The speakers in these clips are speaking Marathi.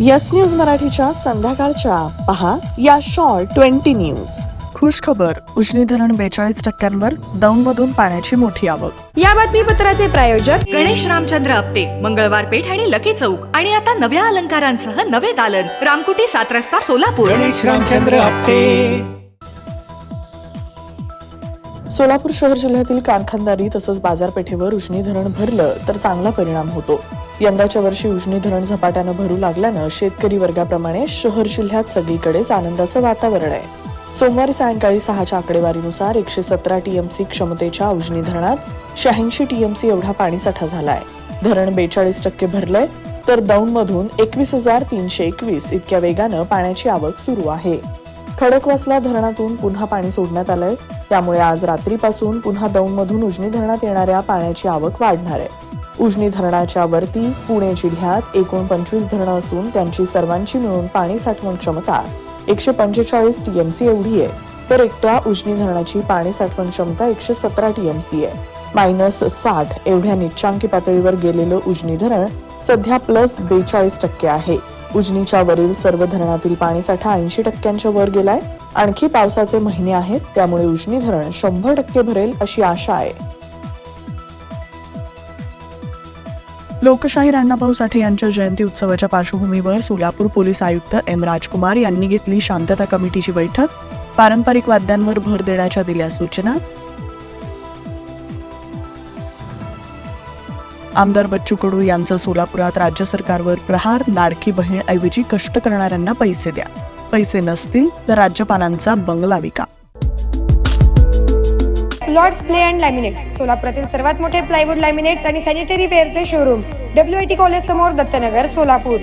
यस न्यूज मराठीच्या संध्याकाळच्या. पहा या शॉर्ट ट्वेंटी न्यूज खुश खबर उजनी धरण बेचाळीस टक्क्यांवर दौंडमधून पाण्याची मोठी आवक. या बातमीपत्राचे प्रायोजक गणेश रामचंद्र आपटे मंगळवार पेठ आणि लकी चौक आणि आता नव्या अलंकारांसह नवे दालन रामकुटी सात रस्ता सोलापूर. गणेश रामचंद्र आपटे. सोलापूर शहर जिल्ह्यातील कारखानदारी तसंच बाजारपेठेवर उजनी धरण भरलं तर चांगला परिणाम होतो. यंदाच्या वर्षी उजनी धरण झपाट्यानं भरू लागल्यानं शेतकरी वर्गाप्रमाणे शहर जिल्ह्यात सगळीकडेच आनंदाचं वातावरण आहे. सोमवारी सायंकाळी सहाच्या आकडेवारीनुसार एकशे सतरा टीएमसी क्षमतेच्या उजनी धरणात शहाऐंशी टीएमसी एवढा पाणीसाठा झालाय. धरण बेचाळीस टक्के भरलंय तर दौंडमधून एकवीस हजार तीनशे एकवीस इतक्या वेगानं पाण्याची आवक सुरू आहे. खडकवासला धरणातून पुन्हा पाणी सोडण्यात आलंय त्यामुळे आज रात्रीपासून पुन्हा दौंडमधून उजनी धरणात येणाऱ्या पाण्याची आवक वाढणार आहे. उजनी धरणाच्या वरती पुणे जिल्ह्यात एकूण पंचवीस धरणं असून त्यांची सर्वांची मिळून पाणी साठवण क्षमता एकशे पंचेचाळीस टीएमसी एवढी आहे. तर एकट्या उजनी धरणाची पाणी साठवण क्षमता एकशे सतरा टीएमसी आहे. मायनस साठ एवढ्या निच्चांकी पातळीवर गेलेलं उजनी धरण सध्या प्लस बेचाळीस टक्के आहे. उजनीच्या वरील सर्व धरणातील पाणीसाठा ऐंशी टक्क्यांच्या वर गेलाय. आणखी पावसाचे महिने आहेत त्यामुळे उजनी धरण शंभर टक्के भरेल अशी आशा आहे. लोकशाही अण्णाभाऊ साठे यांच्या जयंती उत्सवाच्या पार्श्वभूमीवर सोलापूर पोलीस आयुक्त एम राजकुमार यांनी घेतली शांतता कमिटीची बैठक. पारंपरिक वाद्यांवर भर देण्याच्या दिल्या सूचना. आमदार बच्चू कडू यांचं सोलापुरात राज्य सरकारवर प्रहार लाडकी बहीण ऐवजी कष्ट करणाऱ्यांना पैसे द्या. पैसे नसतील तर राज्यपालांचा बंगला विका. लॉर्ड्स प्ले अँड लॅमिनेट्स सोलापुरातील सर्वात मोठे प्लायवूड लॅमिनेट्स आणि sanitary वेअरचे showroom W I T college समोर दत्तनगर सोलापूर.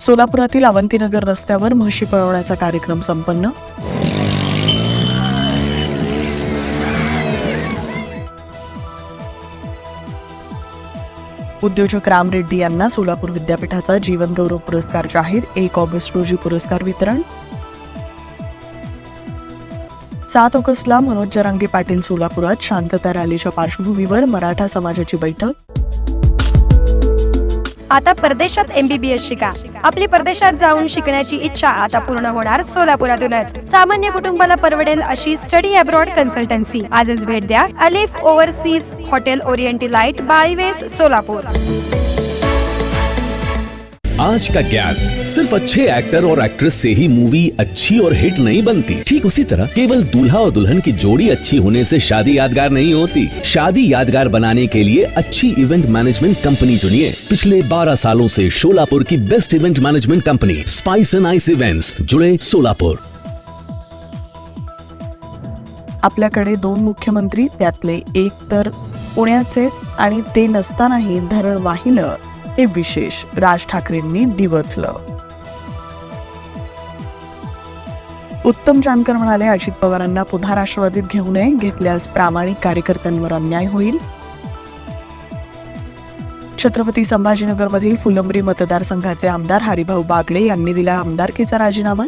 सोलापुरातील अवंतीनगर रस्त्यावर म्हशी पळवण्याचा कार्यक्रम संपन्न. उद्योजक राम रेड्डी यांना सोलापूर विद्यापीठाचा जीवनगौरव पुरस्कार जाहीर एक ऑगस्ट रोजी पुरस्कार वितरण. सात ऑगस्टला मनोज जरांगे पाटील सोलापुरात शांतता रॅलीच्या पार्श्वभूमीवर मराठा समाजाची बैठक. आता परदेशात एमबीबीएस शिका. आपली परदेशात जाऊन शिकण्याची इच्छा आता पूर्ण होणार सोलापुरातूनच. सामान्य कुटुंबाला परवडेल अशी स्टडी अब्रॉड कन्सल्टन्सी. आजच भेट द्या अलिफ ओव्हरसीज हॉटेल ओरिएंटी लाइट बाळीवेस सोलापूर. आज का ज्ञान सिर्फ़ अच्छे एक्टर और एक्ट्रेस से ही मूवी अच्छी और हिट नहीं बनती। ठीक उसी तरह केवल दूल्हा और दुल्हन की जोड़ी अच्छी होने से शादी यादगार नहीं होती। शादी यादगार बनाने के लिए अच्छी इवेंट मैनेजमेंट कंपनी चुनिए। पिछले 12 सालों से शोलापुर की best event management company spice and ice events जुड़े सोलापुर आपल्याकडे दोन मुख्यमंत्री, त्यातले एक तर पुण्याचे आणि ते नसतानाही धरण वाहिलं. हे विशेष राज ठाकरेंनी डिवचलं उत्तम जानकर म्हणाले अजित पवारांना पुन्हा राष्ट्रवादीत घेऊ नये घेतल्यास प्रामाणिक कार्यकर्त्यांवर अन्याय होईल. छत्रपती संभाजीनगरमधील फुलंब्री मतदारसंघाचे आमदार हरिभाऊ बागडे यांनी दिला आमदारकीचा राजीनामा.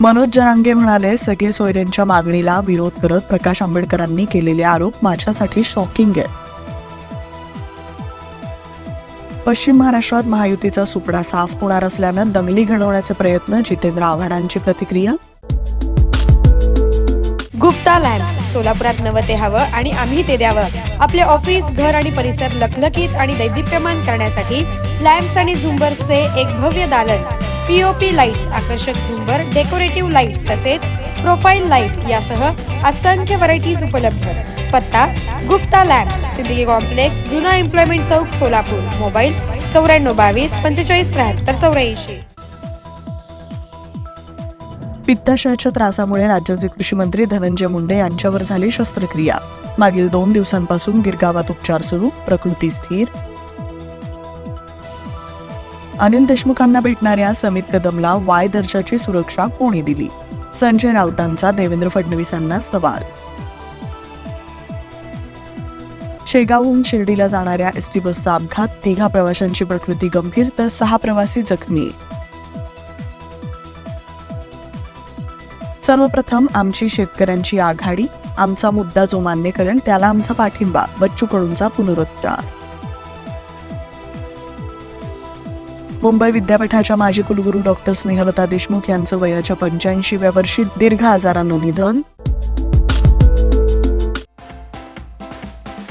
मनोज जरांगे म्हणाले सगळे सोयऱ्यांच्या मागणीला विरोध करत प्रकाश आंबेडकरांनी केलेले आरोप माझ्यासाठी शॉकिंग आहे पश्चिम महाराष्ट्रात महायुतीचा सुपडा साफ होणार असल्यानं दंगली घडवण्याचे प्रयत्न जितेंद्र आव्हाडांची प्रतिक्रिया? गुप्ता लॅम्प्स सोलापुरात नवं ते हवं आणि आम्ही ते द्यावं. आपले ऑफिस घर आणि परिसर लखलखीत आणि दैदिप्यमान करण्यासाठी लॅम्प्स आणि झुंबर्सचे एक भव्य दालन. पीओपी लाईट्स आकर्षक झुंबर डेकोरेटिव्ह लाईट्स तसेच प्रोफाईल लाइट यासह असंख्य व्हरायटीज उपलब्ध. पत्ता गुप्ता लॅम्प्स सिद्दीकी कॉम्प्लेक्स जुना एम्प्लॉयमेंट चौक सोलापूर. मोबाईल चौऱ्याण्णव बावीस पंचेचाळीस त्र्याहत्तर चौऱ्याऐंशी. पित्ताशयाच्या त्रासामुळे राज्याचे कृषी मंत्री धनंजय मुंडे यांच्यावर झाली शस्त्रक्रिया. मागील दोन दिवसांपासून गिरगावात उपचार सुरू प्रकृती स्थिर. अनिल देशमुखांना भेटणाऱ्या समित कदमला वाय दर्जाची सुरक्षा कोणी दिली? संजय राऊतांचा देवेंद्र फडणवीसांना सवाल शेगावहून शिर्डीला जाणाऱ्या एस टी बसचा अपघात तिघा प्रवाशांची प्रकृती गंभीर तर सहा प्रवासी जखमी. सर्वप्रथम आमची शेतकऱ्यांची आघाडी आमचा मुद्दा जो मान्य करेल त्याला आमचा पाठिंबा बच्चू कडूंचा पुनरुच्चार. मुंबई विद्यापीठाच्या माजी कुलगुरू डॉक्टर स्नेहलता देशमुख यांचं वयाच्या पंच्याऐंशीव्या वर्षी दीर्घ आजारानं निधन.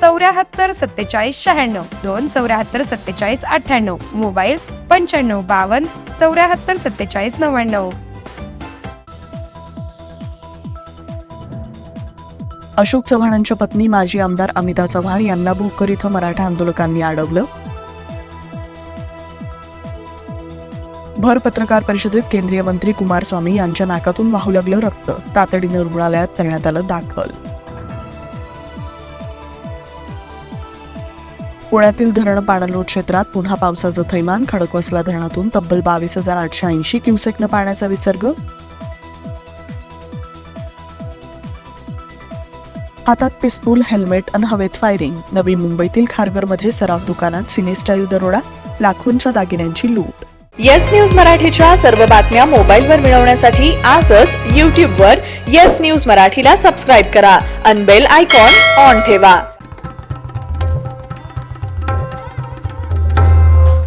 चौऱ्याहत्तर सत्तेचाळीस शहाण्णव. दोन चौऱ्याहत्तर सत्तेचाळीस अठ्ठ्याण्णव. मोबाईल पंच्याण्णव बावन्न चौऱ्याहत्तर सत्तेचाळीस नव्याण्णव. अशोक चव्हाणांच्या पत्नी माजी आमदार अमिता चव्हाण यांना भोकर इथं मराठा आंदोलकांनी अडवलं. भर पत्रकार परिषदेत केंद्रीय मंत्री कुमारस्वामी यांच्या नाकातून वाहू लागलं रक्त. तातडीनं रुग्णालयात करण्यात आलं दाखल. पुण्यातील धरण पाणलोट क्षेत्रात पुन्हा पावसाचं थैमान खडकवासला धरणातून तब्बल बावीस हजार आठशे ऐंशी क्युसेकनं पाण्याचा विसर्ग. हातात पिस्तूल हेल्मेट अन हवेत फायरिंग. नवी मुंबईतील खारघरमध्ये सराव दुकानात सिनेस्टाईल दरोडा लाखोंच्या दागिन्यांची लूट. येस न्यूज मराठीच्या सर्व बातम्या मोबाईलवर मिळवण्यासाठी आजच यूट्यूबवर येस न्यूज मराठीला सबस्क्राईब करा. अनबेल आयकॉन ऑन ठेवा.